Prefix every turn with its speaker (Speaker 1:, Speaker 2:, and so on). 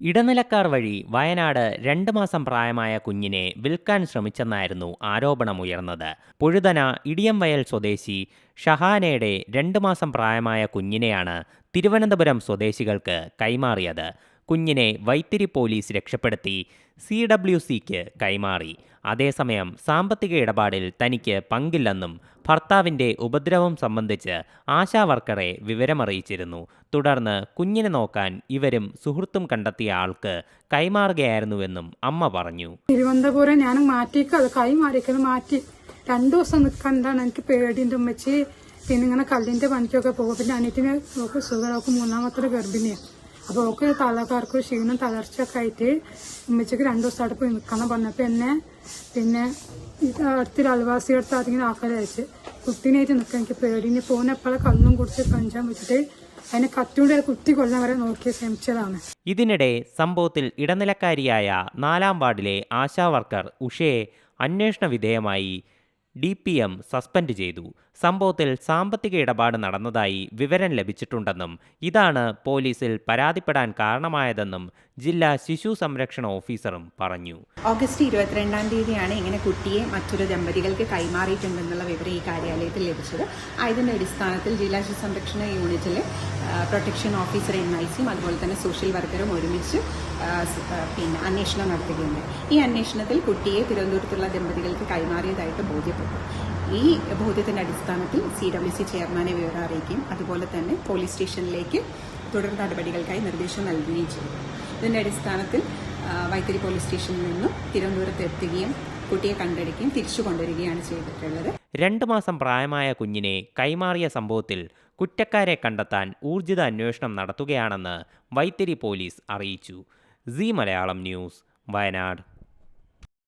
Speaker 1: ഇടനിലക്കാർ വഴി വയനാട് രണ്ട് മാസം പ്രായമായ കുഞ്ഞിനെ വിൽക്കാൻ ശ്രമിച്ചെന്നായിരുന്നു ആരോപണമുയർന്നത്. പുഴുതന ഇടിയംവയൽ സ്വദേശി ഷഹാനയുടെ രണ്ട് മാസം പ്രായമായ കുഞ്ഞിനെയാണ് തിരുവനന്തപുരം സ്വദേശികൾക്ക് കൈമാറിയത്. കുഞ്ഞിനെ വൈത്തിരി പോലീസ് രക്ഷപ്പെടുത്തി സി ഡബ്ല്യു സിക്ക് കൈമാറി. അതേസമയം സാമ്പത്തിക ഇടപാടിൽ തനിക്ക് പങ്കില്ലെന്നും ഭർത്താവിന്റെ ഉപദ്രവം സംബന്ധിച്ച് ആശാവർക്കറെ വിവരമറിയിച്ചിരുന്നു. തുടർന്ന് കുഞ്ഞിനെ നോക്കാൻ ഇവരും സുഹൃത്തും കണ്ടെത്തിയ ആൾക്ക് കൈമാറുകയായിരുന്നുവെന്നും അമ്മ പറഞ്ഞു.
Speaker 2: തിരുവനന്തപുരം ഞാൻ മാറ്റിക്ക് അത് മാറ്റി. രണ്ടു ദിവസം നിൽക്കണ്ടാണ് എനിക്ക് പേടിന്റെ ഉമ്മച്ചി. പിന്നെ ഇങ്ങനെ കല്ലിന്റെ പണിക്കൊക്കെ പോകും. പിന്നെ അനിയത്തിന് നോക്ക് സുഖം മൂന്നാമത്തെ ഗർഭിണിയാണ്. അപ്പൊ അവൾക്ക് തലക്കാർക്ക് ക്ഷീണം തളർച്ചയൊക്കെ ആയിട്ട് ഉമ്മച്ചക്ക് രണ്ടു ദിവസമായിട്ട് പോയി നിൽക്കണം പറഞ്ഞപ്പോ എന്നെ പിന്നെ അടുത്തൊരു അൽവാസി അടുത്ത് അതിങ്ങനെ ആക്കല വെച്ച്. കുട്ടീനായിട്ട് നിൽക്കാൻ എനിക്ക് പേടി. ഇനി പോകുന്ന എപ്പോഴും കള്ളും കുടിച്ച് കഞ്ചാൻ വെച്ചിട്ട് അതിനെ കത്തിയോണ്ട് കുത്തി കൊല്ലാൻ വരെ നോക്കി ശ്രമിച്ചതാണ്.
Speaker 1: ഇതിനിടെ സംഭവത്തിൽ ഇടനിലക്കാരിയായ നാലാം വാർഡിലെ ആശാവർക്കർ ഉഷയെ അന്വേഷണ വിധേയമായി ഡി പി എം സസ്പെൻഡ് ചെയ്തു. സംഭവത്തിൽ സാമ്പത്തിക ഇടപാട് നടന്നതായി വിവരം ലഭിച്ചിട്ടുണ്ടെന്നും ഇതാണ് പോലീസിൽ പരാതിപ്പെടാൻ കാരണമായതെന്നും ജില്ലാ ശിശു സംരക്ഷണ ഓഫീസറും പറഞ്ഞു.
Speaker 3: ഓഗസ്റ്റ് ഇരുപത്തിരണ്ടാം തീയതിയാണ് ഇങ്ങനെ കുട്ടിയെ മറ്റൊരു ദമ്പതികൾക്ക് കൈമാറിയിട്ടുണ്ടെന്നുള്ള വിവരം ഈ കാര്യാലയത്തിൽ ലഭിച്ചത്. അതിന്റെ അടിസ്ഥാനത്തിൽ ജില്ലാ ശിശു സംരക്ഷണ യൂണിറ്റിലെ പ്രൊട്ടക്ഷൻ ഓഫീസർ എൻ ഐ സിയും അതുപോലെ തന്നെ സോഷ്യൽ വർക്കറും ഒരുമിച്ച് പിന്നെ അന്വേഷണം നടത്തുകയുണ്ട് ഈ അന്വേഷണത്തിൽ കുട്ടിയെ തിരുവനന്തപുരത്തുള്ള ദമ്പതികൾക്ക് കൈമാറിയതായിട്ട് ബോധ്യപ്പെട്ടു ഈ ബോധ്യത്തിന്റെ അടിസ്ഥാനത്തിൽ സി ഡബ്ല്യു സി ചെയർമാനെ വിവരം അറിയിക്കുകയും അതുപോലെ തന്നെ പോലീസ് സ്റ്റേഷനിലേക്ക് തുടർ നടപടികൾക്കായി നിർദ്ദേശം നൽകുകയും ചെയ്തു ഇതിന്റെ അടിസ്ഥാനത്തിൽ വൈത്തിരി പോലീസ് സ്റ്റേഷനിൽ നിന്നും തിരുവനന്തപുരത്ത് എത്തുകയും കുട്ടിയെ കണ്ടെടുക്കുകയും തിരിച്ചു കൊണ്ടുവരികയാണ് ചെയ്തിട്ടുള്ളത്.
Speaker 1: രണ്ടു മാസം പ്രായമായ കുഞ്ഞിനെ കൈമാറിയ സംഭവത്തിൽ കുറ്റക്കാരെ കണ്ടെത്താൻ ഊർജിത അന്വേഷണം നടത്തുകയാണെന്ന് വൈത്തിരി പോലീസ് അറിയിച്ചു. C Malayalam news Wayanad.